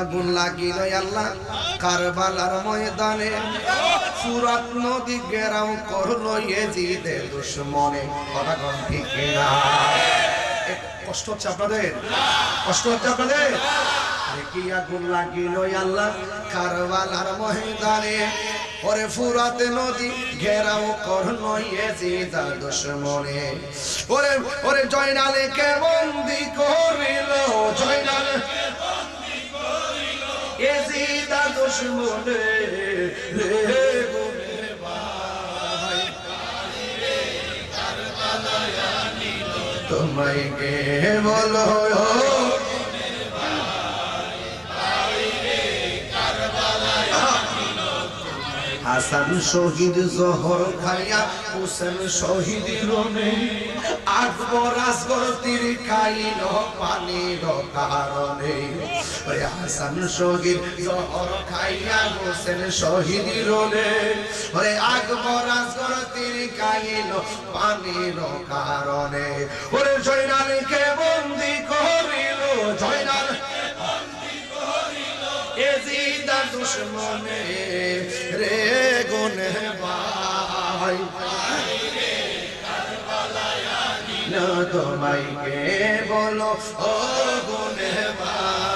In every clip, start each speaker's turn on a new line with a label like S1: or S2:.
S1: আগুন লাগিল আল্লাহ। কারবালার ময়দানে ফুরাত নদী গেরাও করল এজিদের দুশ্মনে। কথা কোন ঠিক এ, কষ্ট হচ্ছে আপনাদের? কষ্ট হচ্ছে আপনাদের? আরে কি আগুন লাগিল আল্লাহ। কারবালার ময়দানে ওরে ফুরাতে নদী ঘেরাও করল এজিদার দুশ্মনে। ওরে ওরে জয়নালে কে এজিদা দুশ্মনে রে গুনে ভাই তোমায় কে বলো? হাসান শহীদ জহর খাইয়া, হুসেন শহীদ রনে আকবর আসগর তীর খাইল পানির কারণে। ওরে হাসান শহীদ জহর খাইয়া, হুসেন শহীদ রনে ওরে আকবর আসগর তীর খাইল পানির কারণে। ওরে জয়নালকে বন্দি করিল, জয়নাল দুশ্মনে। রে ভাই না তোমায় কে বলো? ও ভাই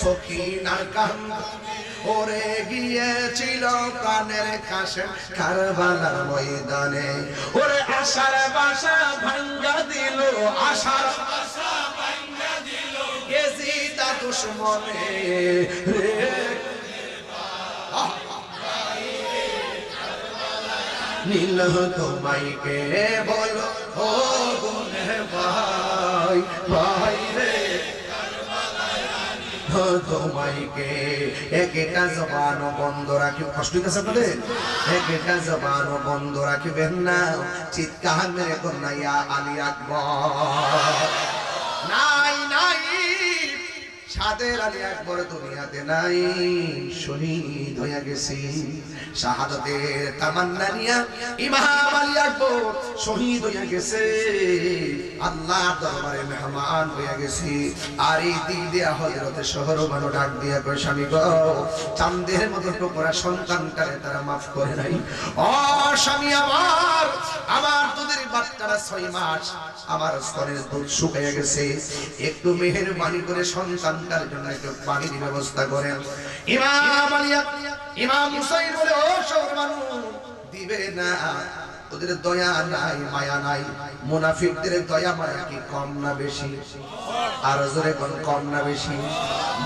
S1: সখিনার কান্দ ওরে গিয়েছিল প্রাণের কাশেম কারবালার ময়দানে। ওরে আশার বাসা ভাঙ্গা দিল, আশার নীল তোমায় কে বলো, ও গুনে ভাই ভাই। তোমায় কে একটা বন্ধ রাখি কষ্ট হইতেছে আপনাদের? একটা জবান বন্ধ রাখিবেন না। চিৎকার মেরে কন্যা আলী আকবর। নাই নাই। শহর ডাক দিয়া স্বামী চান্দের মতো টুকরা সন্তানটারে তারা মাফ করে নাই। ও স্বামী আমার আমার দুধের বাচ্চারা ছয় মাস আমার স্তনের দুধ শুকিয়ে গেছে। একটু মেহেরবানি করে সন্তানটার জন্য একটু পানির ব্যবস্থা করেন। ইমাম ইমাম হুসাইন বলে, ও দিবে না। ওদের দয়া নাই, মায়া নাই। মুনাফিকদের দয়া মায়া কি কম না বেশি? আর জোরে কম না বেশি?